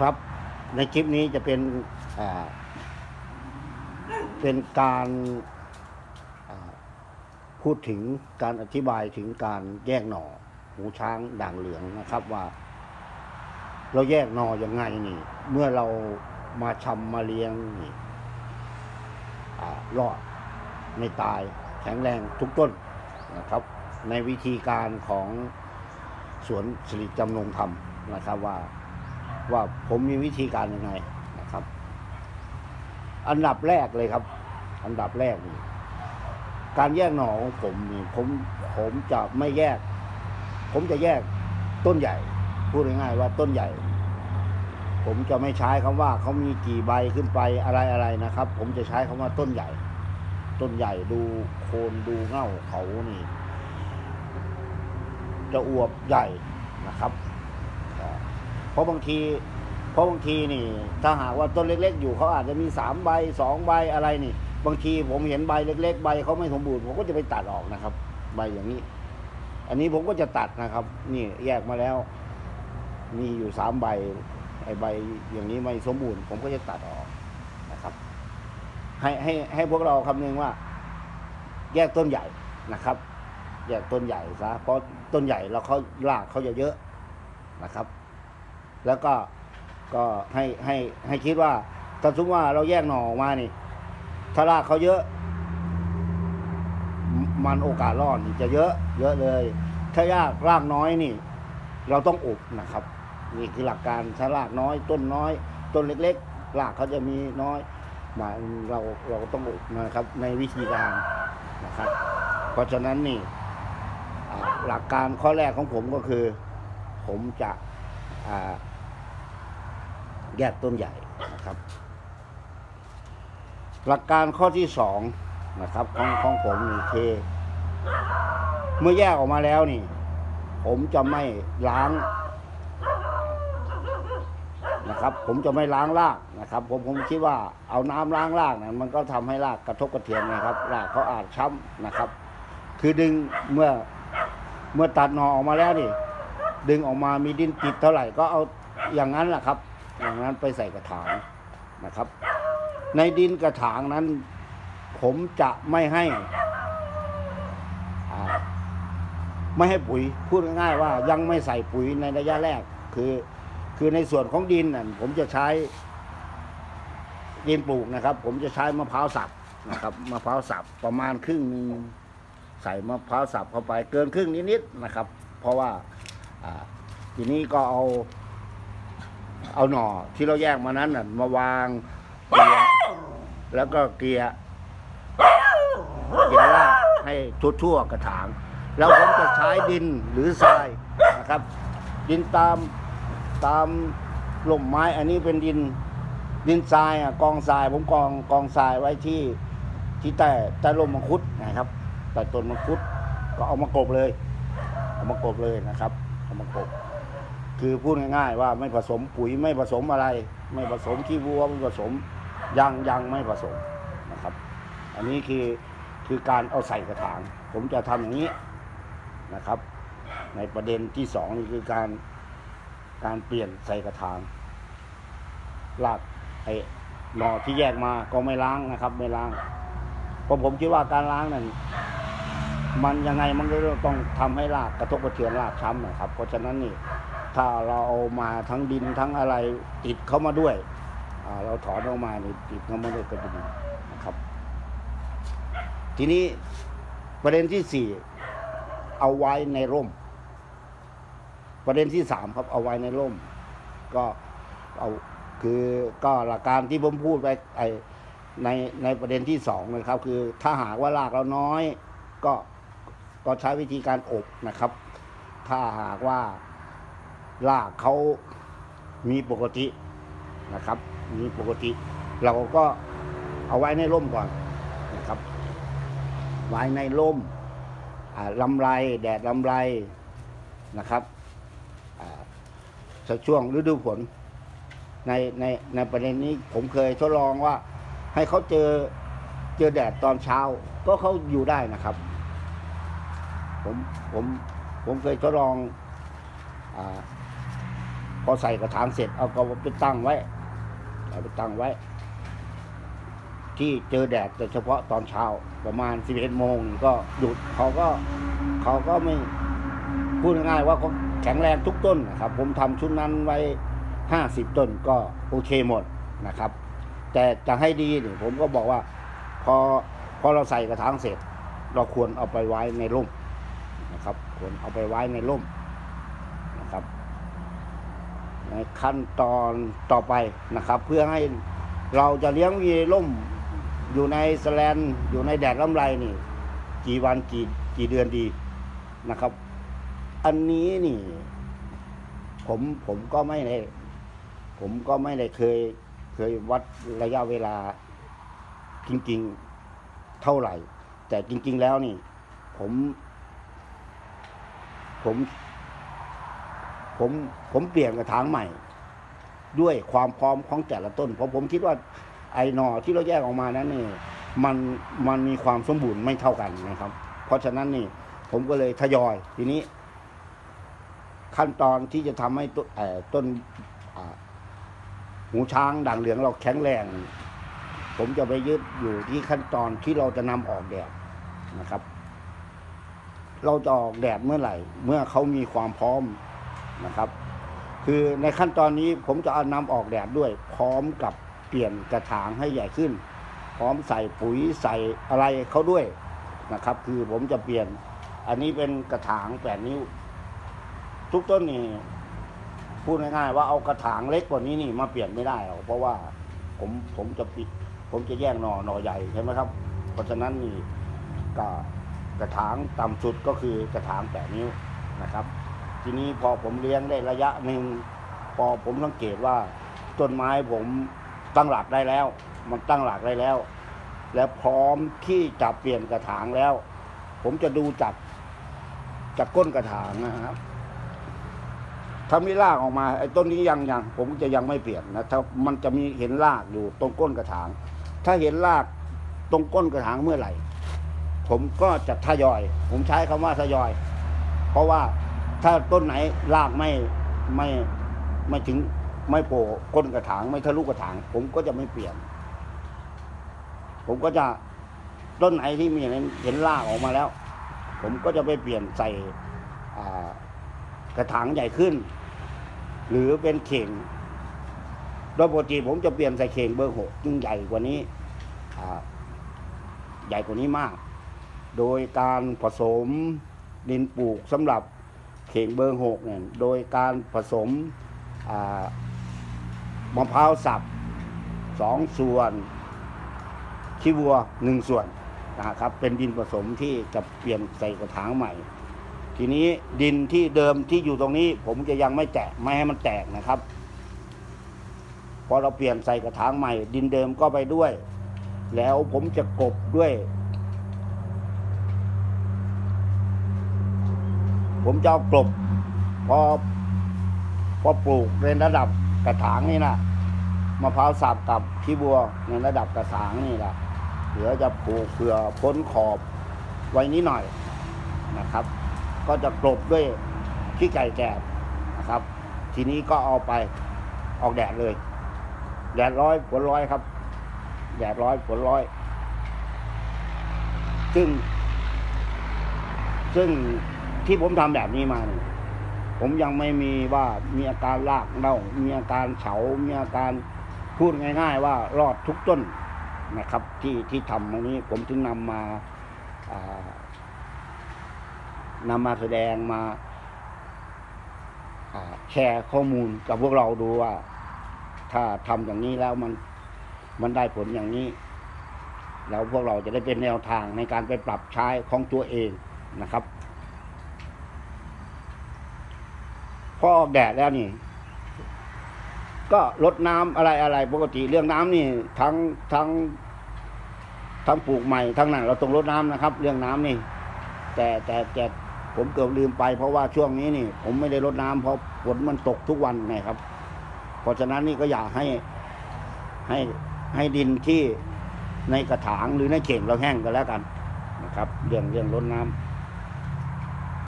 ครับในคลิปนี้จะเป็นเป็นการพูดถึงการอธิบายถึงการแยกหน่อหูช้างด่างเหลืองนะครับว่า เราแยกหน่อยังไงนี่ เมื่อเรามาชำมาเลี้ยงนี่รอดไม่ตายแข็งแรงทุกต้นนะครับ ในวิธีการของสวนสิริจำนงธรรมนะครับว่า ว่าผมมีวิธีการยังไงนะครับ อันดับแรกเลยครับ อันดับแรกนี่การแยกหน่อของผมนี่ผมผมจะไม่แยก ผมจะแยกต้นใหญ่ พูดง่ายๆว่าต้นใหญ่ ผมจะไม่ใช้คำว่าเขามีกี่ใบขึ้นไปอะไรอะไรนะครับ ผมจะใช้คำว่าต้นใหญ่ ต้นใหญ่ดูโคนดูเง่าเขานี่ จะอวบใหญ่นะครับ เพราะบางที เพราะบางทีนี่ ถ้าหากว่าต้นเล็ก ๆ อยู่เขาอาจจะมีสามใบสองใบอะไรนี่ บางทีผมเห็นใบเล็ก ๆ ใบเขาไม่สมบูรณ์ผมก็จะไปตัดออกนะครับ ใบอย่างนี้ อันนี้ผมก็จะตัดนะครับ นี่แยกมาแล้ว มีอยู่สามใบไอใบอย่างนี้ไม่สมบูรณ์ ผมก็จะตัดออกนะครับ ให้ให้ให้พวกเราคำนึงว่า แยกต้นใหญ่นะครับแยกต้นใหญ่ซะเพราะต้นใหญ่เราเขารากเขาจะเยอะนะครับ แล้วก็ก็ให้ให้ให้คิดว่าถ้าสมมติว่าเราแยกหน่อออกมานี่ ถ้ารากเขาเยอะ มันโอกาสรอดนี่จะเยอะ เยอะเลย ถ้ายากรากน้อยนี่ เราต้องอบนะครับนี่คือหลักการถ้ารากน้อย ต้นน้อย ต้นเล็กๆรากเขาจะมีน้อยมาเราเราต้องอบนะครับ ในวิธีการนะครับ เพราะฉะนั้นนี่หลักการข้อแรกของผมก็คือ ผมจะอ่า แยกต้นใหญ่นะครับ หลักการข้อที่สองนะครับของของผมนี่คือเมื่อแยกออกมาแล้วนี่ ผมจะไม่ล้างนะครับ ผมจะไม่ล้างรากนะครับ ผมผมคิดว่าเอาน้ำล้างรากนะมันก็ทำให้รากกระทบกระเทือนนะครับรากเขาอาจช้ำนะครับ คือดึงเมื่อเมื่อตัดหนอออกมาแล้วนี่ดึงออกมามีดินติดเท่าไหร่ก็เอาอย่างนั้นแหละครับ อย่างนั้นไปใส่กระถางนะครับ ในดินกระถางนั้น ผมจะไม่ให้ไม่ให้ปุ๋ยพูดง่ายๆว่ายังไม่ใส่ปุ๋ยในระยะแรก คือ คือในส่วนของดินน่ะผมจะใช้ดินปลูกนะครับ ผมจะใช้มะพร้าวสับนะครับมะพร้าวสับประมาณครึ่งนึงใส่มะพร้าวสับเข้าไปเกินครึ่งนิดๆนะครับ เพราะว่าทีนี้ก็เอา เอาหน่อที่เราแยกมานั้นน่ะมาวางเกลี่ยแล้วก็เกลี่ยเกลี่ยรากให้ทั่วๆกระถาง แล้วผมจะใช้ดินหรือทรายนะครับ ดินตามตามหล่มไม้อันนี้เป็นดินดินทรายอะกองทรายผมกองกองทรายไว้ที่ที่ใต้ใต้ร่มมังคุดนะครับใต้ต้นมังคุดก็เอามากบเลยเอามากบเลยนะครับเอามากบ คือพูดง่ายๆว่าไม่ผสมปุ๋ยไม่ผสมอะไร ไม่ผสมขี้วัวไม่ผสมยังยังไม่ผสมนะครับ อันนี้คือคือการเอาใส่กระถาง ผมจะทำอย่างนี้นะครับ ในประเด็นที่สองนี่คือการการเปลี่ยนใส่กระถางรากไอ้หน่อที่แยกมาก็ไม่ล้างนะครับ ไม่ล้างเพราะผมคิดว่าการล้างนั้นมันยังไงมันก็ต้องทำให้รากกระทบกระเทือนรากช้ำนะครับ เพราะฉะนั้นนี่ ถ้าเราเอามาทั้งดินทั้งอะไรติดเข้ามาด้วยเราถอนออกมานี่ติดเข้ามาด้วยก็จะดีนะครับ ทีนี้ประเด็นที่สี่เอาไว้ในร่ม ประเด็นที่สามครับเอาไว้ในร่ม ก็เอาคือก็หลักการที่ผมพูดไปไอในในประเด็นที่สองนะครับ คือถ้าหากว่ารากเราน้อย ก็ก็ใช้วิธีการอบนะครับ ถ้าหากว่า รากเขามีปกตินะครับ มีปกติ เราก็เอาไว้ในร่มก่อนนะครับ ไว้ในร่มลำไรแดดลำไรนะครับสักช่วงฤดูฝนในในในประเด็นนี้ผมเคยทดลองว่าให้เขาเจอเจอแดดตอนเช้า ก็เขาอยู่ได้นะครับ ผมผมผมเคยทดลองอ พอใส่กระถางเสร็จเอาก็ไปตั้งไว้เอาไปตั้งไว้ ที่เจอแดดแต่เฉพาะตอนเช้าประมาณสิบเอ็ดโมงก็หยุดเขาก็เขาก็ไม่พูดง่ายๆว่าเขาแข็งแรงทุกต้นนะครับ ผมทำชุดนั้นไว้ห้าสิบต้นก็โอเคหมดนะครับ แต่จะให้ดีเนี่ยผมก็บอกว่า พอพอเราใส่กระถางเสร็จ เราควรเอาไปไว้ในร่มนะครับ ควรเอาไปไว้ในร่ม ขั้นตอนต่อไปนะครับ เพื่อให้เราจะเลี้ยงวีร่มอยู่ในสแลนอยู่ในแดดลำไรนี่ กี่วันกี่กี่เดือนดีนะครับ อันนี้นี่ ผมผมก็ไม่ได้ผมก็ไม่ได้เคย เคยวัดระยะเวลาจริง ๆเท่าไหร่ แต่จริง ๆ แล้วนี่ ผม ผม ผมผมเปลี่ยนกระถางใหม่ ด้วยความพร้อมของแต่ละต้น เพราะผมคิดว่าไอ้หนอที่เราแยกออกมานั้นนี่มันมันมีความสมบูรณ์ไม่เท่ากันนะครับ เพราะฉะนั้นนี่ ผมก็เลยทยอยทีนี้ ขั้นตอนที่จะทำให้ต้นหูช้างด่างเหลืองเราแข็งแรง ผมจะไปยึดอยู่ที่ขั้นตอนที่เราจะนำออกแดดนะครับ เราจะออกแดดเมื่อไหร่ เมื่อเขามีความพร้อม นะครับ คือในขั้นตอนนี้ผมจะเอานำออกแดดด้วย พร้อมกับเปลี่ยนกระถางให้ใหญ่ขึ้น พร้อมใส่ปุ๋ยใส่อะไรเขาด้วยนะครับ คือผมจะเปลี่ยน อันนี้เป็นกระถางแปดนิ้ว ทุกต้นนี่พูดง่ายๆว่าเอากระถางเล็กกว่านี้นี่มาเปลี่ยนไม่ได้หรอกเพราะว่าผมผมจะปิด ผมจะแยกหน่อหน่อใหญ่ใช่ไหมครับ เพราะฉะนั้นนี่ก็กระถางต่ำสุดก็คือกระถางแปดนิ้วนะครับ ทีนี้พอผมเลี้ยงได้ระยะหนึ่งพอผมสังเกตว่าต้นไม้ผมตั้งหลักได้แล้ว มันตั้งหลักได้แล้ว และพร้อมที่จะเปลี่ยนกระถางแล้ว ผมจะดูจากจากก้นกระถางนะครับถ้ามีรากออกมาไอ้ต้นนี้ยังยังผมจะยังไม่เปลี่ยนนะถ้ามันจะมีเห็นรากอยู่ตรงก้นกระถาง ถ้าเห็นรากตรงก้นกระถางเมื่อไหร่ ผมก็จะทยอย ผมใช้คำว่าทยอย เพราะว่า ถ้าต้นไหนรากไม่ไม่ไม่ถึงไม่โผล่ก้นกระถางไม่ทะลุกระถาง ผมก็จะไม่เปลี่ยน ผมก็จะต้นไหนที่มีเห็นเห็นรากออกมาแล้ว ผมก็จะไปเปลี่ยนใส่กระถางใหญ่ขึ้น หรือเป็นเข่งโดยปกติผมจะเปลี่ยนใส่เข่งเบอร์หกซึ่งใหญ่กว่านี้ใหญ่กว่านี้มาก โดยการผสมดินปลูกสำหรับ ข่งเบอร์หกเนี่ยโดยการผสมมะพร้าวสับสองส่วน ขี้วัวหนึ่งส่วนนะครับเป็นดินผสมที่จะเปลี่ยนใส่กระถางใหม่ ทีนี้ดินที่เดิมที่อยู่ตรงนี้ ผมจะยังไม่แตะไม่ให้มันแตกนะครับพอเราเปลี่ยนใส่กระถางใหม่ ดินเดิมก็ไปด้วย แล้วผมจะกบด้วย ผมจะเอากลบพอพอปลูกในระดับกระถางนี่นะมะพร้าวสับกับขี้บัวในระดับกระถางนี่แหละเหลือจะปลูกเผื่อพ้นขอบไว้นิดหน่อยนะครับ ก็จะกลบด้วยขี้ไก่แกบนะครับ ทีนี้ก็เอาไปออกแดดเลย แดดร้อยผลร้อยครับ แดดร้อยผลร้อย ซึ่งซึ่ง ที่ผมทำแบบนี้มาเนี่ยผมยังไม่มีว่ามีอาการรากเน่ามีอาการเฉา มีอาการพูดง่าย ๆ ว่ารอดทุกต้นนะครับ ที่ที่ทำตรงนี้ผมถึงนำมาานำมาแสดงมาาแชร์ข้อมูลกับพวกเราดูว่า ถ้าทำอย่างนี้แล้วมันมันได้ผลอย่างนี้ แล้วพวกเราจะได้เป็นแนวทางในการไปปรับใช้ของตัวเองนะครับ พ อออกแดดแล้วนี่ ก็ลดน้ำอะไรอะไรปกติเรื่องน้ำนี่ทั้งทั้งทั้งปลูกใหม่ทั้งนั้นเราต้องลดน้ำนะครับ เรื่องน้ำนี่ แต่แต่แต่ผมเกือบลืมไปเพราะว่าช่วงนี้นี่ ผมไม่ได้รดน้ำเพราะฝนมันตกทุกวันไงครับ เพราะฉะนั้นนี่ก็อยากให้ให้ให้ดินที่ในกระถางหรือในเข่งเราแห้งก็แล้วกันนะครับ เรื่องเรื่องรดน้ำ